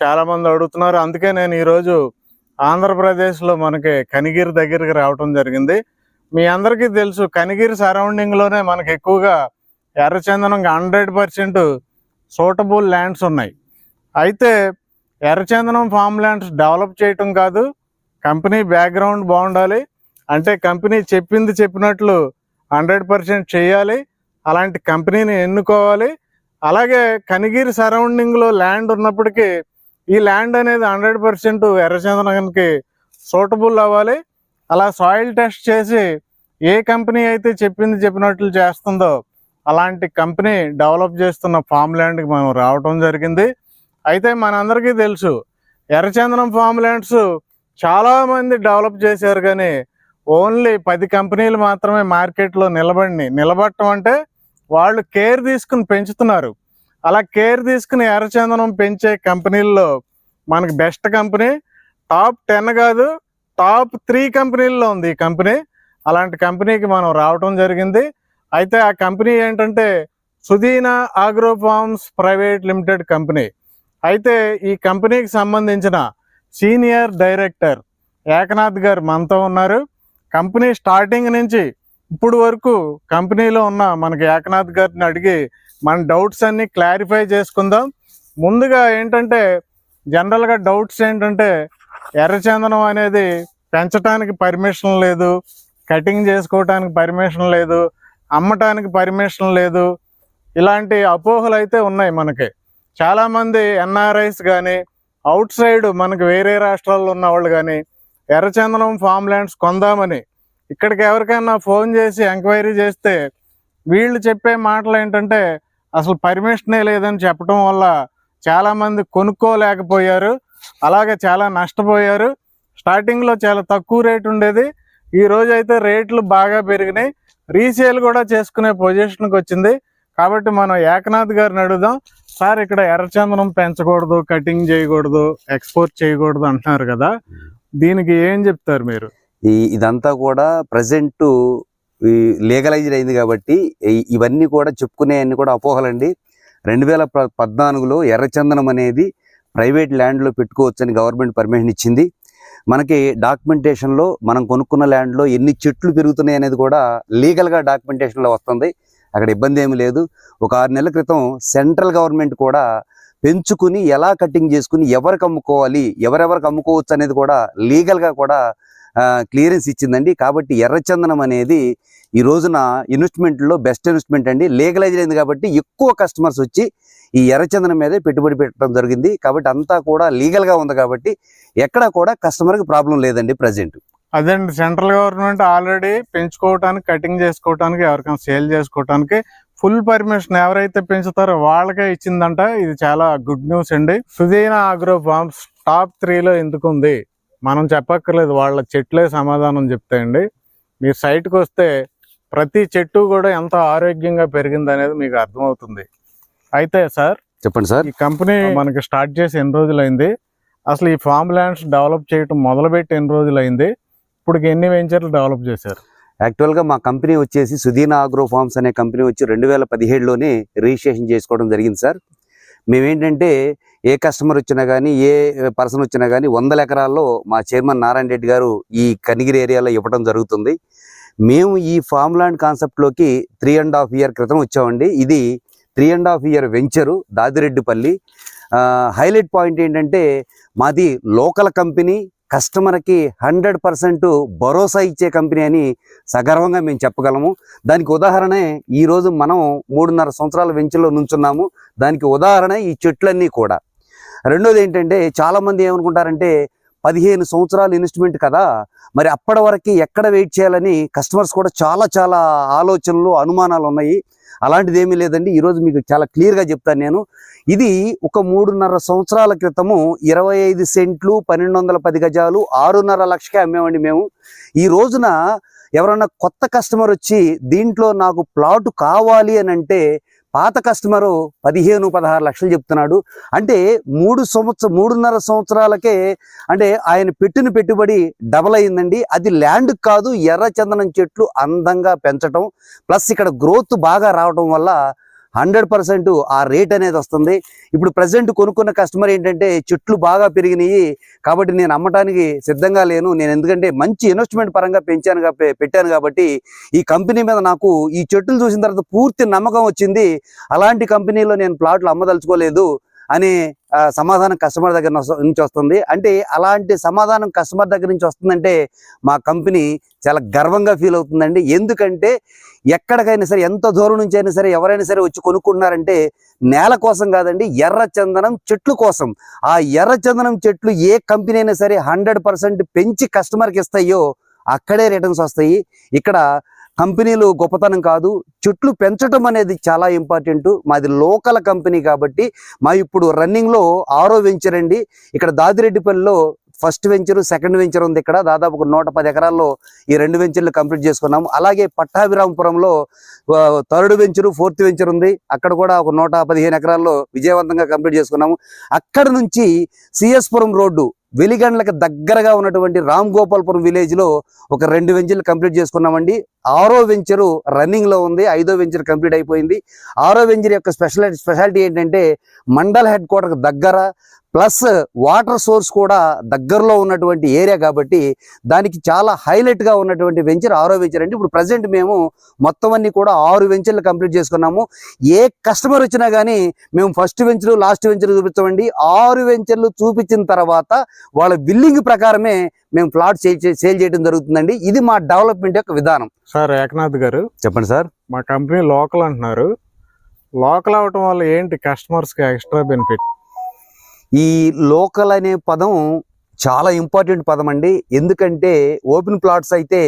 చాలా మంది అడుగుతున్నారు. అందుకే నేను ఈరోజు ఆంధ్రప్రదేశ్లో మనకి కనిగిరి దగ్గరికి రావటం జరిగింది. మీ అందరికీ తెలుసు కనిగిరి సరౌండింగ్లోనే మనకి ఎక్కువగా ఎర్రచందనం హండ్రెడ్ పర్సెంట్ సూటబుల్ ల్యాండ్స్ ఉన్నాయి. అయితే ఎర్రచందనం ఫామ్ ల్యాండ్స్ డెవలప్ చేయటం కాదు కంపెనీ బ్యాక్గ్రౌండ్ బాగుండాలి. అంటే కంపెనీ చెప్పింది చెప్పినట్లు హండ్రెడ్ పర్సెంట్ చేయాలి. అలాంటి కంపెనీని ఎన్నుకోవాలి. అలాగే కనిగిరి సరౌండింగ్లో ల్యాండ్ ఉన్నప్పటికీ ఈ ల్యాండ్ అనేది హండ్రెడ్ పర్సెంట్ ఎర్రచందనంకి సూటబుల్ అవ్వాలి. అలా సాయిల్ టెస్ట్ చేసి ఏ కంపెనీ అయితే చెప్పింది చెప్పినట్లు చేస్తుందో అలాంటి కంపెనీ డెవలప్ చేస్తున్న ఫామ్ ల్యాండ్కి మనం రావటం జరిగింది. అయితే మనందరికీ తెలుసు ఎర్రచందనం ఫామ్ ల్యాండ్స్ చాలామంది డెవలప్ చేశారు కానీ ఓన్లీ పది కంపెనీలు మాత్రమే మార్కెట్లో నిలబడి నిలబడటం అంటే వాళ్ళు కేర్ తీసుకుని పెంచుతున్నారు. అలా కేర్ తీసుకుని ఎర్రచందనం పెంచే కంపెనీల్లో మనకి బెస్ట్ కంపెనీ టాప్ టెన్ కాదు టాప్ త్రీ కంపెనీల్లో ఉంది ఈ కంపెనీ అలాంటి కంపెనీకి మనం రావటం జరిగింది. అయితే ఆ కంపెనీ ఏంటంటే Sudeena agro farms private limited company. అయితే ఈ కంపెనీకి సంబంధించిన సీనియర్ డైరెక్టర్ ఏకనాథ్ గారు మనతో ఉన్నారు. కంపెనీ స్టార్టింగ్ నుంచి ఇప్పుడు వరకు కంపెనీలో ఉన్న మనకి ఏకనాథ్ గారిని అడిగి మన డౌట్స్ అన్ని క్లారిఫై చేసుకుందాం. ముందుగా ఏంటంటే జనరల్గా డౌట్స్ ఏంటంటే ఎర్రచందనం అనేది పెంచడానికి పర్మిషన్ లేదు కటింగ్ చేసుకోవటానికి పర్మిషన్ లేదు అమ్మటానికి పర్మిషన్ లేదు ఇలాంటి అపోహలు అయితే ఉన్నాయి మనకి. చాలామంది ఎన్ఆర్ఐస్ కానీ అవుట్ సైడ్ మనకి వేరే రాష్ట్రాల్లో ఉన్న వాళ్ళు కానీ ఎర్రచందనం ఫామ్ ల్యాండ్స్ కొందామని ఇక్కడికి ఎవరికైనా ఫోన్ చేసి ఎంక్వైరీ చేస్తే వీళ్ళు చెప్పే మాటలు ఏంటంటే అసలు పర్మిషనే లేదని చెప్పడం వల్ల చాలామంది కొనుక్కోలేకపోయారు. అలాగే చాలా నష్టపోయారు. స్టార్టింగ్లో చాలా తక్కువ రేట్ ఉండేది. ఈ రోజు అయితే రేట్లు బాగా పెరిగినాయి. రీసేల్ కూడా చేసుకునే పొజిషన్కి వచ్చింది. కాబట్టి మనం ఏకనాథ్ గారిని అడుగుదాం. సార్ ఇక్కడ ఎర్రచందనం పెంచకూడదు కటింగ్ చేయకూడదు ఎక్స్పోర్ట్ చేయకూడదు అంటున్నారు కదా. దీనికి ఏం చెప్తారు మీరు? ఈ ఇదంతా కూడా ప్రజెంట్ లీగలైజ్డ్ అయింది కాబట్టి ఇవన్నీ కూడా చెప్పుకునేవన్నీ కూడా అపోహలండి. రెండు వేల ప- పద్నాలుగులో ఎర్రచందనం అనేది ప్రైవేట్ ల్యాండ్లో పెట్టుకోవచ్చని గవర్నమెంట్ పర్మిషన్ ఇచ్చింది. మనకి డాక్యుమెంటేషన్లో మనం కొనుక్కున్న ల్యాండ్లో ఎన్ని చెట్లు పెరుగుతున్నాయి అనేది కూడా లీగల్గా డాక్యుమెంటేషన్లో వస్తుంది. అక్కడ ఇబ్బంది ఏమీ లేదు. ఒక ఆరు నెలల క్రితం సెంట్రల్ గవర్నమెంట్ కూడా పెంచుకుని ఎలా కటింగ్ చేసుకుని ఎవరికి అమ్ముకోవాలి ఎవరెవరికి అమ్ముకోవచ్చు అనేది కూడా లీగల్గా కూడా క్లియరెన్స్ ఇచ్చిందండి. కాబట్టి ఎర్రచందనం అనేది ఈ రోజున ఇన్వెస్ట్మెంట్లో బెస్ట్ ఇన్వెస్ట్మెంట్ అండి. లీగలైజ్ అయింది కాబట్టి ఎక్కువ కస్టమర్స్ వచ్చి ఈ ఎర్రచందనం మీదే పెట్టుబడి పెట్టడం జరిగింది. కాబట్టి అంతా కూడా లీగల్గా ఉంది కాబట్టి ఎక్కడ కూడా కస్టమర్కి ప్రాబ్లం లేదండి ప్రజెంట్. అదండి. సెంట్రల్ గవర్నమెంట్ ఆల్రెడీ పెంచుకోవటానికి కటింగ్ చేసుకోవటానికి ఎవరికైనా సేల్ చేసుకోవటానికి ఫుల్ పర్మిషన్ ఎవరైతే పెంచుతారో వాళ్ళకే ఇచ్చిందంట. ఇది చాలా గుడ్ న్యూస్ అండి. సుదీనా ఆగ్రో ఫార్మ్స్ టాప్ త్రీలో ఎందుకుంది? మనం చెప్పక్కర్లేదు వాళ్ళ చెట్లే సమాధానం చెప్తాయండి. మీరు సైట్కి వస్తే ప్రతి చెట్టు కూడా ఎంత ఆరోగ్యంగా పెరిగింది అనేది మీకు అర్థమవుతుంది. అయితే సార్ చెప్పండి సార్. ఈ కంపెనీ మనకి స్టార్ట్ చేసి ఎన్ని రోజులైంది? అసలు ఈ ఫామ్ ల్యాండ్స్ డెవలప్ చేయటం మొదలుపెట్టి ఎన్ని రోజులైంది? ఇప్పుడు ఎన్ని వెంచర్లు డెవలప్ చేశారు? యాక్చువల్గా మా కంపెనీ వచ్చేసి సుదీనా ఆగ్రో ఫార్మ్స్ అనే కంపెనీ వచ్చి రెండు వేల పదిహేడులోనే రిజిస్ట్రేషన్ చేసుకోవడం జరిగింది సార్. మేమేంటంటే ఏ కస్టమర్ వచ్చినా కానీ ఏ పర్సన్ వచ్చినా కానీ వందల ఎకరాల్లో మా చైర్మన్ నారాయణ రెడ్డి గారు ఈ కనిగిరి ఏరియాలో ఇవ్వడం జరుగుతుంది. మేము ఈ ఫామ్ ల్యాండ్ కాన్సెప్ట్లోకి త్రీ అండ్ హాఫ్ ఇయర్ క్రితం వచ్చామండి. ఇది three and half year venture Dadireddipalli. Highlight point ఏంటంటే మాది లోకల్ కంపెనీ కస్టమర్కి హండ్రెడ్ పర్సెంట్ భరోసా ఇచ్చే కంపెనీ అని సగర్వంగా మేము చెప్పగలము. దానికి ఉదాహరణే ఈరోజు మనం మూడున్నర సంవత్సరాల వెంచర్లో నుంచున్నాము. దానికి ఉదాహరణ ఈ చెట్లన్నీ కూడా. రెండోది ఏంటంటే చాలామంది ఏమనుకుంటారంటే పదిహేను సంవత్సరాలు ఇన్వెస్ట్మెంట్ కదా మరి అప్పటి వరకు ఎక్కడ వెయిట్ చేయాలని కస్టమర్స్ కూడా చాలా చాలా ఆలోచనలు అనుమానాలు ఉన్నాయి. అలాంటిది ఏమీ లేదండి. ఈరోజు మీకు చాలా క్లియర్గా చెప్తాను నేను. ఇది ఒక మూడున్నర సంవత్సరాల క్రితము ఇరవై ఐదు సెంట్లు పన్నెండు వందల పది గజాలు ఆరున్నర లక్షకే అమ్మేవండి మేము. ఈ రోజున ఎవరన్నా కొత్త కస్టమర్ వచ్చి దీంట్లో నాకు ప్లాట్ కావాలి అని అంటే పాత కస్టమరు పదిహేను పదహారు లక్షలు చెప్తున్నాడు. అంటే మూడు సంవత్సరం మూడున్నర సంవత్సరాలకే అంటే ఆయన పెట్టిన పెట్టుబడి డబల్ అయిందండి. అది ల్యాండ్ కాదు ఎర్ర చందనం చెట్లు అందంగా పెంచటం. ప్లస్ ఇక్కడ గ్రోత్ బాగా రావడం వల్ల హండ్రెడ్ పర్సెంట్ ఆ రేట్ అనేది వస్తుంది. ఇప్పుడు ప్రజెంట్ కొనుక్కున్న కస్టమర్ ఏంటంటే చెట్లు బాగా పెరిగినాయి కాబట్టి నేను అమ్మటానికి సిద్ధంగా లేను. నేను ఎందుకంటే మంచి ఇన్వెస్ట్మెంట్ పరంగా పెంచాను పెట్టాను కాబట్టి ఈ కంపెనీ మీద నాకు ఈ చెట్లు చూసిన తర్వాత పూర్తి నమ్మకం వచ్చింది. అలాంటి కంపెనీలో నేను ప్లాట్లు అమ్మదలుచుకోలేదు. అని సమాధానం కస్టమర్ దగ్గర నుంచి వస్తుంది. అంటే అలాంటి సమాధానం కస్టమర్ దగ్గర నుంచి వస్తుందంటే మా కంపెనీ చాలా గర్వంగా ఫీల్ అవుతుందండి. ఎందుకంటే ఎక్కడికైనా సరే ఎంత దూరం నుంచి అయినా సరే ఎవరైనా సరే వచ్చి కొనుక్కుంటున్నారంటే నేల కోసం కాదండి ఎర్ర చందనం చెట్లు కోసం. ఆ ఎర్ర చందనం చెట్లు ఏ కంపెనీ అయినా సరే హండ్రెడ్ పర్సెంట్ పెంచి కస్టమర్కి ఇస్తాయో అక్కడే రిటర్న్స్ వస్తాయి. ఇక్కడ కంపెనీలు గొప్పతనం కాదు చెట్లు పెంచడం అనేది చాలా ఇంపార్టెంట్. మాది లోకల్ కంపెనీ కాబట్టి మా ఇప్పుడు రన్నింగ్లో ఆరో వెంచర్ అండి. ఇక్కడ దాదిరెడ్డిపల్లిలో ఫస్ట్ వెంచర్ సెకండ్ వెంచర్ ఉంది ఇక్కడ. దాదాపు ఒక నూట పది ఎకరాల్లో ఈ రెండు వెంచర్లు కంప్లీట్ చేసుకున్నాము. అలాగే పట్టాభిరామపురంలో థర్డ్ వెంచర్ ఫోర్త్ వెంచర్ ఉంది. అక్కడ కూడా ఒక నూట పదిహేను ఎకరాల్లో విజయవంతంగా కంప్లీట్ చేసుకున్నాము. అక్కడ నుంచి సిఎస్పురం రోడ్డు వెలిగండ్లకు దగ్గరగా ఉన్నటువంటి రామ్ గోపాల్పురం విలేజ్లో ఒక రెండు వెంచర్లు కంప్లీట్ చేసుకున్నామండి. ఆరో వెంచరు రన్నింగ్లో ఉంది ఐదో వెంచర్ కంప్లీట్ అయిపోయింది. ఆరో వెంచర్ యొక్క స్పెషల్ స్పెషాలిటీ ఏంటంటే మండల్ హెడ్ క్వార్టర్ దగ్గర ప్లస్ వాటర్ సోర్స్ కూడా దగ్గరలో ఉన్నటువంటి ఏరియా కాబట్టి దానికి చాలా హైలైట్గా ఉన్నటువంటి వెంచర్ ఆరో వెంచర్ అంటే ఇప్పుడు ప్రజెంట్ మేము మొత్తం అన్ని కూడా ఆరు వెంచర్లు కంప్లీట్ చేసుకున్నాము. ఏ కస్టమర్ వచ్చినా కానీ మేము ఫస్ట్ వెంచర్ లాస్ట్ వెంచర్ చూపించమండి ఆరు వెంచర్లు చూపించిన తర్వాత వాళ్ళ బిల్లింగ్ ప్రకారమే మేము ప్లాట్ సేల్ సేల్ చేయడం జరుగుతుందండి. ఇది మా డెవలప్మెంట్ యొక్క విధానం. సార్ ఏకనాథ్ గారు. చెప్పండి సార్. మా కంపెనీ లోకల్ అంటున్నారు. లోకల్ అవటం వల్ల ఏంటి కస్టమర్స్కి ఎక్స్ట్రా బెనిఫిట్? ఈ లోకల్ అనే పదం చాలా ఇంపార్టెంట్ పదం అండి. ఎందుకంటే ఓపెన్ ప్లాట్స్ అయితే